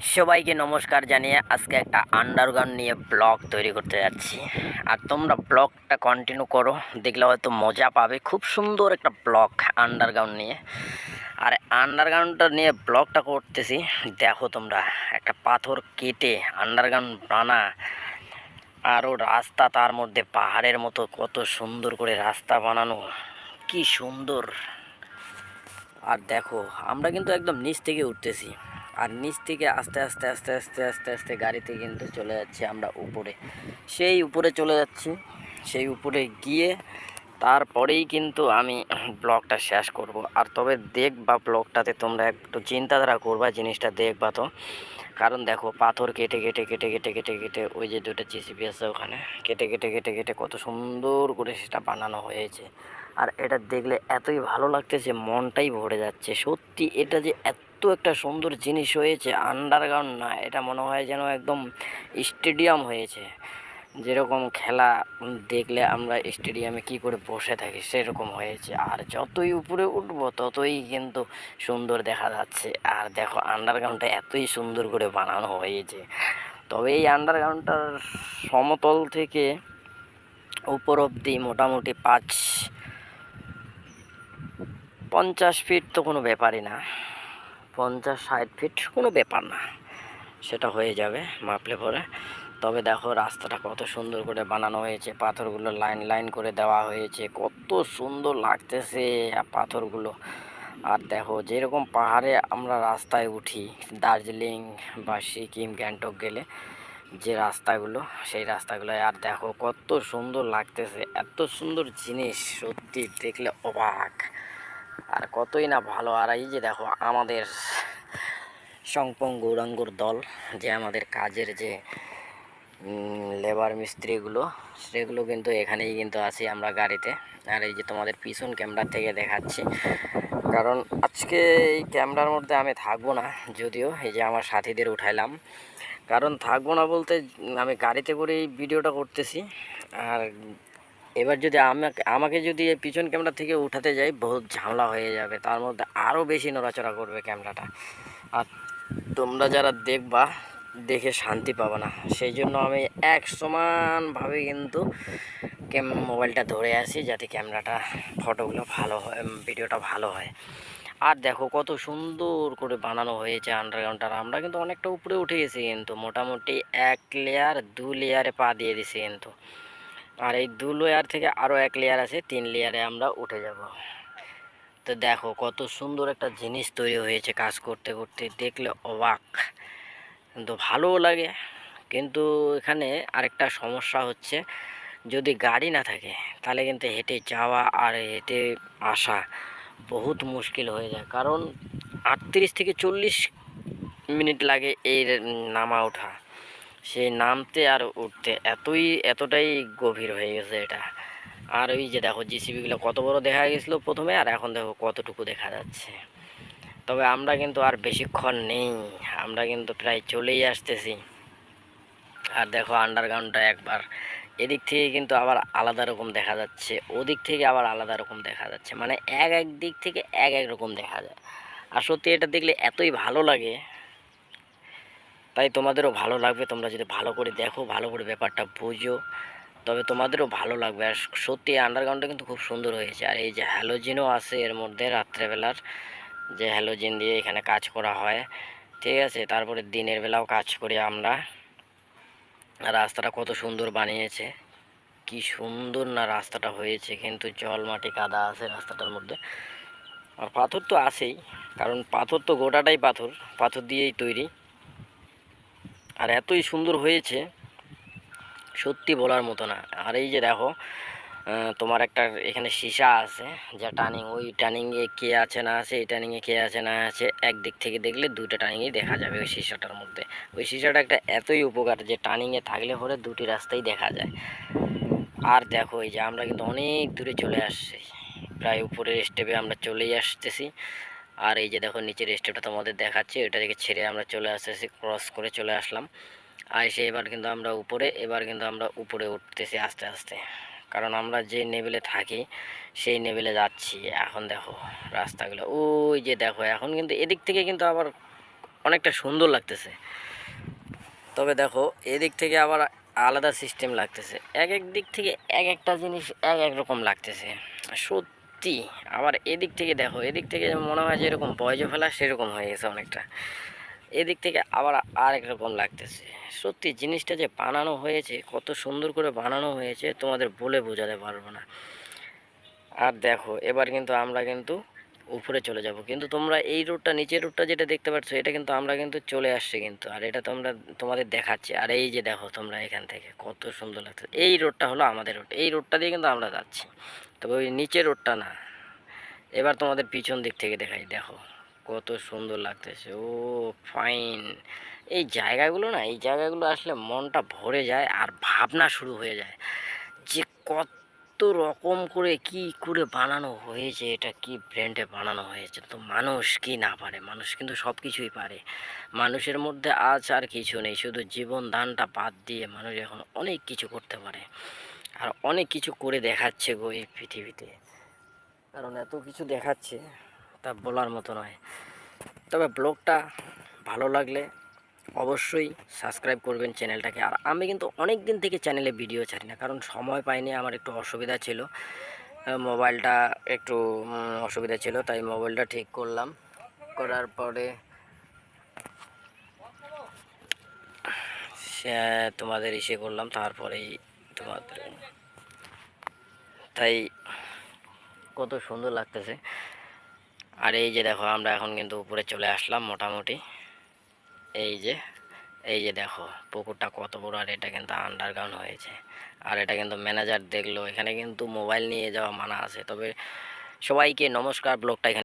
সবাইকে নমস্কার জানিয়ে আজকে একটা আন্ডারগ্রাউন্ড নিয়ে ব্লগ তৈরি করতে যাচ্ছি। আর তোমরা ব্লগটা কন্টিনিউ করো, দেখলে হয়তো মজা পাবে। খুব সুন্দর একটা ব্লগ আন্ডারগ্রাউন্ড নিয়ে। আর আন্ডারগ্রাউন্ডটা নিয়ে ব্লগটা করতেছি, দেখো তোমরা, একটা পাথর কেটে আন্ডারগ্রাউন্ড বানা আরও রাস্তা তার মধ্যে পাহাড়ের মতো কত সুন্দর করে রাস্তা বানানো, কি সুন্দর। আর দেখো, আমরা কিন্তু একদম নিচ থেকে উঠতেছি। আর নিচ থেকে আস্তে আস্তে আস্তে আস্তে আস্তে আস্তে গাড়িতে কিন্তু চলে যাচ্ছি আমরা উপরে। সেই উপরে চলে যাচ্ছি। সেই উপরে গিয়ে তারপরেই কিন্তু আমি ব্লগটা শেষ করব। আর তবে দেখবা ব্লগটাতে তোমরা একটু চিন্তাধারা করবা, জিনিসটা দেখবা তো। কারণ দেখো, পাথর কেটে কেটে কেটে কেটে কেটে কেটে ওই যে দুটো জিসিপি আছে ওখানে, কেটে কেটে কেটে কেটে কত সুন্দর করে সেটা বানানো হয়েছে। আর এটা দেখলে এতই ভালো লাগতেছে, মনটাই ভরে যাচ্ছে। সত্যি এটা যে এত একটা সুন্দর জিনিস হয়েছে আন্ডারগ্রাউন্ড না, এটা মনে হয় যেন একদম স্টেডিয়াম হয়েছে। যেরকম খেলা দেখলে আমরা স্টেডিয়ামে কি করে বসে থাকি সেরকম হয়েছে। আর যতই উপরে উঠব, ততই কিন্তু সুন্দর দেখা যাচ্ছে। আর দেখো আন্ডারগ্রাউন্ডটা এতই সুন্দর করে বানানো হয়েছে। তবে এই আন্ডারগ্রাউন্ডটার সমতল থেকে উপর অব্দি মোটামুটি পাঁচ, পঞ্চাশ ফিট তো কোনো ব্যাপারই না। পঞ্চাশ ষাট ফিট কোনো ব্যাপার না। সেটা হয়ে যাবে মাপলে পরে। তবে দেখো রাস্তাটা কত সুন্দর করে বানানো হয়েছে, পাথরগুলো লাইন লাইন করে দেওয়া হয়েছে, কত সুন্দর লাগতেছে পাথরগুলো। আর দেখো যেরকম পাহাড়ে আমরা রাস্তায় উঠি, দার্জিলিং বা সিকিম, গ্যাংটক গেলে যে রাস্তাগুলো, সেই রাস্তাগুলো আর দেখো কত সুন্দর লাগতেছে, এত সুন্দর জিনিস সত্যি দেখলে অবাক। আর কতই না ভালো। আর এই যে দেখো, আমাদের সংপং গৌরাঙ্গর দল, যে আমাদের কাজের যে লেবার মিস্ত্রিগুলো, সেগুলো কিন্তু এখানেই কিন্তু আছি আমরা গাড়িতে। আর এই যে তোমাদের পিছন ক্যামেরা থেকে দেখাচ্ছি। কারণ আজকে এই ক্যামেরার মধ্যে আমি থাকব না, যদিও এই যে আমার সাথীদের উঠাইলাম। কারণ থাকব না বলতে আমি গাড়িতে করে এই ভিডিওটা করতেছি। আর এবার যদি আমাকে আমাকে যদি এই পিছন ক্যামেরা থেকে উঠাতে যাই, বহুত ঝামেলা হয়ে যাবে। তার মধ্যে আরও বেশি নড়াচড়া করবে ক্যামেরাটা আর তোমরা যারা দেখবা, দেখে শান্তি পাবে না। সেই জন্য আমি এক সমানভাবে কিন্তু ক্যাম মোবাইলটা ধরে আসি যাতে ক্যামেরাটা ফটোগুলো ভালো হয় ভিডিওটা ভালো হয়। আর দেখো কত সুন্দর করে বানানো হয়েছে আন্ডারগ্রাউন্ডটা আমরা কিন্তু অনেকটা উপরে উঠে গেছি কিন্তু। মোটামুটি এক লেয়ার দু লেয়ারে পা দিয়ে দিছি কিন্তু। আর এই দু লেয়ার থেকে আরও এক লেয়ার আছে, তিন লেয়ারে আমরা উঠে যাব। তো দেখো, কত সুন্দর একটা জিনিস তৈরি হয়েছে কাজ করতে করতে, দেখলে অবাক। কিন্তু ভালোও লাগে। কিন্তু এখানে আরেকটা সমস্যা হচ্ছে, যদি গাড়ি না থাকে, তাহলে কিন্তু হেঁটে যাওয়া আর হেঁটে আসা বহুত মুশকিল হয়ে যায়। কারণ আটত্রিশ থেকে চল্লিশ মিনিট লাগে এই নামা ওঠা। সেই নামতে আর উঠতে এতই, এতটাই গভীর হয়ে গেছে এটা। আর ওই যে দেখো জিসিবিগুলো কত বড় দেখা গেছিল প্রথমে, আর এখন দেখো কতটুকু দেখা যাচ্ছে। তবে আমরা কিন্তু আর বেশিক্ষণ নেই, আমরা কিন্তু প্রায় চলেই আসতেছি। আর দেখো আন্ডারগ্রাউন্ডটা একবার, এদিক থেকে কিন্তু আবার আলাদা রকম দেখা যাচ্ছে, ওদিক থেকে আবার আলাদা রকম দেখা যাচ্ছে। মানে এক এক দিক থেকে এক এক রকম দেখা যায়। আর সত্যি এটা দেখলে এতই ভালো লাগে তাই তোমাদেরও ভালো লাগবে। তোমরা যদি ভালো করে দেখো, ভালো করে ব্যাপারটা বুঝো, তবে তোমাদেরও ভালো লাগবে। আর সত্যি আন্ডারগ্রাউন্ডটা কিন্তু খুব সুন্দর হয়েছে। আর এই যে হ্যালোজিনও আছে এর মধ্যে রাত্রেবেলার, যে হ্যালোজিন দিয়ে এখানে কাজ করা হয়, ঠিক আছে? তারপরে দিনের বেলাও কাজ করি আমরা। রাস্তাটা কত সুন্দর বানিয়েছে। কি সুন্দর না রাস্তাটা হয়েছে, কিন্তু জল, মাটি, কাদা আছে রাস্তাটার মধ্যে। আর পাথর তো আছেই, কারণ পাথর তো গোটাটাই পাথর। পাথর দিয়েই তৈরি। আর এতই সুন্দর হয়েছে, সত্যি বলার মতো না। আর এই যে দেখো তোমার একটা এখানে সীসা আছে, যা টার্নিং ওই টার্নিংয়ে কে আছে না আছে, এই টার্নিংয়ে কে আছে না আছে একদিক থেকে দেখলে দুটো টার্নিংই দেখা যাবে ওই সীসাটার মধ্যে। ওই সীসাটা একটা এতই উপকার যে টার্নিংয়ে থাকলে পরে দুটি রাস্তাই দেখা যায়। আর দেখো, এই যে আমরা কিন্তু অনেক দূরে চলে আসছি। প্রায় উপরের স্টেপে আমরা চলেই আসতেছি। আর এই যে দেখো, নিচের স্টেপটা তোমাদের দেখাচ্ছি ওটা থেকে ছেড়ে আমরা চলে আসতেছি ক্রস করে চলে আসলাম। আর এসে এবার কিন্তু আমরা উপরে, এবার কিন্তু আমরা উপরে উঠতেছি আস্তে আস্তে। কারণ আমরা যে লেভেলে থাকি, সেই লেভেলে যাচ্ছি। এখন দেখো, রাস্তাগুলো, ওই যে দেখো, এখন কিন্তু এদিক থেকে কিন্তু আবার অনেকটা সুন্দর লাগতেছে। তবে দেখো, এদিক থেকে আবার আলাদা সিস্টেম লাগতেছে। এক এক দিক থেকে এক একটা জিনিস এক এক রকম লাগতেছে। সত্যি আবার এদিক থেকে দেখো, এদিক থেকে মনে হয় যে এরকম বয়জ ফেলা সেরকম হয়ে গেছে অনেকটা। এদিক থেকে আবার আরেক রকম লাগতেছে। সত্যি জিনিসটা যে বানানো হয়েছে, কত সুন্দর করে বানানো হয়েছে, তোমাদের বলে বোঝাতে পারব না। আর দেখো, এবার কিন্তু আমরা কিন্তু উপরে চলে যাব। কিন্তু তোমরা এই রোডটা নিচের রোডটা যেটা দেখতে পাচ্ছ, এটা কিন্তু আমরা কিন্তু চলে আসছি কিন্তু। আর এটা তোমরা, তোমাদের দেখাচ্ছি। আর এই যে দেখো তোমরা এখান থেকে, কত সুন্দর লাগছে এই রোডটা হলো আমাদের রোড এই রোডটা দিয়ে কিন্তু আমরা যাচ্ছি। তবে ওই নিচের রোডটা না। এবার তোমাদের পিছন দিক থেকে দেখাই, দেখো। কত সুন্দর লাগতেছে। ও ফাইন এই জায়গাগুলো না, এই জায়গাগুলো আসলে মনটা ভরে যায় আর ভাবনা শুরু হয়ে যায়। যে কত রকম করে কি করে বানানো হয়েছে, এটা কি ব্র্যান্ডে বানানো হয়েছে? তো মানুষ কি না পারে? মানুষ কিন্তু সব কিছুই পারে। মানুষের মধ্যে আজ আর কিছু নেই। শুধু জীবন দানটা বাদ দিয়ে মানুষ এখন অনেক কিছু করতে পারে। আর অনেক কিছু করে দেখাচ্ছে গো এই পৃথিবীতে। কারণ এত কিছু দেখাচ্ছে, তা বলার মতো নয়। তবে ব্লগটা ভালো লাগলে অবশ্যই সাবস্ক্রাইব করবেন চ্যানেলটাকে। আর আমি কিন্তু অনেক দিন থেকে চ্যানেলে ভিডিও ছাড়ি না, কারণ সময় পাইনি, আমার একটু অসুবিধা ছিল। মোবাইলটা একটু অসুবিধা ছিল, তাই মোবাইলটা ঠিক করলাম। করার পরে তোমাদের ইসে করলাম, তারপরেই তাই কত সুন্দর লাগতেছে। আর এই যে দেখো, আমরা এখন কিন্তু উপরে চলে আসলাম মোটামুটি। এই যে এই যে দেখো, পুকুরটা কত বড়, আর এটা কিন্তু আন্ডারগ্রাউন্ড হয়েছে। আর এটা কিন্তু ম্যানেজার দেখল, এখানে কিন্তু মোবাইল নিয়ে যাওয়া মানা আছে। তবে সবাইকে নমস্কার, ব্লগটা এখানে